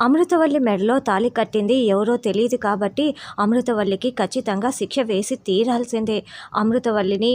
అమృతవల్లి మెడలో తాళి కట్టింది ఎవరో తెలియదు కాబట్టి అమృతవల్లికి ఖచ్చితంగా శిక్ష వేసి తీరాల్సిందే. అమృతవల్లిని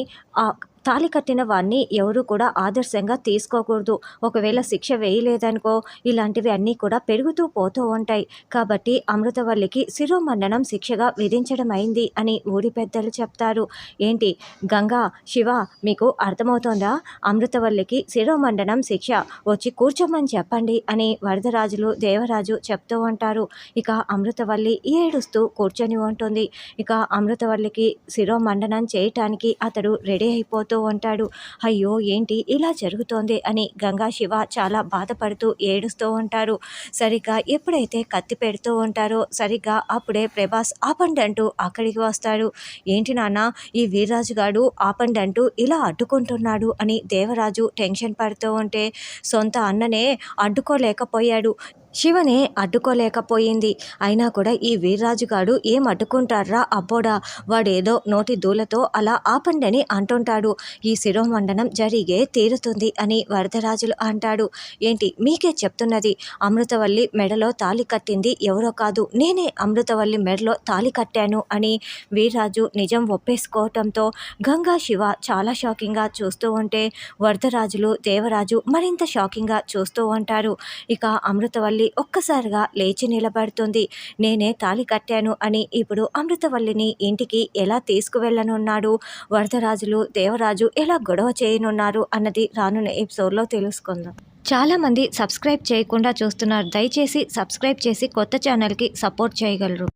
తాలి తాళి కట్టిన వాడిని ఎవరు కూడా ఆదర్శంగా తీసుకోకూడదు. ఒకవేళ శిక్ష వేయలేదనుకో ఇలాంటివి అన్నీ కూడా పెరుగుతూ పోతూ ఉంటాయి. కాబట్టి అమృతవల్లికి శిరోమండనం శిక్షగా విధించడం అయింది అని ఊరి పెద్దలు చెప్తారు. ఏంటి? గంగా శివ మీకు అర్థమవుతోందా? అమృతవల్లికి శిరోమండనం శిక్ష వచ్చి కూర్చోమని చెప్పండి అని వరదరాజులు దేవరాజు చెప్తూ ఉంటారు. ఇక అమృతవల్లి ఏడుస్తూ కూర్చొని ఉంటుంది. ఇక అమృతవల్లికి శిరోమండనం చేయటానికి అతడు రెడీ అయిపోతూ ఉంటాడు. అయ్యో ఏంటి? ఇలా జరుగుతోంది అని గంగా శివ చాలా బాధపడుతూ ఏడుస్తూ ఉంటారు. సరిగ్గా ఎప్పుడైతే కత్తి పెడుతూ ఉంటారో సరిగ్గా అప్పుడే ప్రభాస్ ఆపండి అంటూ అక్కడికి వస్తాడు. ఏంటి నాన్న ఈ వీర్రాజు గాడు ఆపండి అంటూ ఇలా అడ్డుకుంటున్నాడు అని దేవరాజు టెన్షన్ పడుతూ ఉంటే సొంత అన్ననే అడ్డుకోలేకపోయాడు. శివనే అడ్డుకోలేకపోయింది. అయినా కూడా ఈ వీర్రాజుగాడు ఏం అడ్డుకుంటాడ్రా అబ్బోడా? వాడేదో నోటి దూలతో అలా ఆపండని అంటుంటాడు. ఈ శిరోమండనం జరిగే తీరుతుంది అని వరదరాజులు అంటాడు. ఏంటి? మీకే చెప్తున్నది. అమృతవల్లి మెడలో తాలి కట్టింది ఎవరో కాదు. నేనే అమృతవల్లి మెడలో తాలి కట్టాను అని వీర్రాజు నిజం ఒప్పేసుకోవటంతో గంగా శివ చాలా షాకింగ్గా చూస్తూ ఉంటే వరదరాజులు దేవరాజు మరింత షాకింగ్గా చూస్తూ ఉంటారు. ఇక అమృతవల్లి అమృతవల్లి ఒక్కసారిగా లేచి నిలబడుతుంది. నేనే తాలి కట్టాను అని ఇప్పుడు అమృతవల్లిని ఇంటికి ఎలా తీసుకువెళ్ళనున్నాడు? వరదరాజులు దేవరాజు ఎలా గొడవ చేయనున్నారు అన్నది రానున్న ఎపిసోడ్లో తెలుసుకుందాం. చాలామంది సబ్స్క్రైబ్ చేయకుండా చూస్తున్నారు. దయచేసి సబ్స్క్రైబ్ చేసి కొత్త ఛానల్కి సపోర్ట్ చేయగలరు.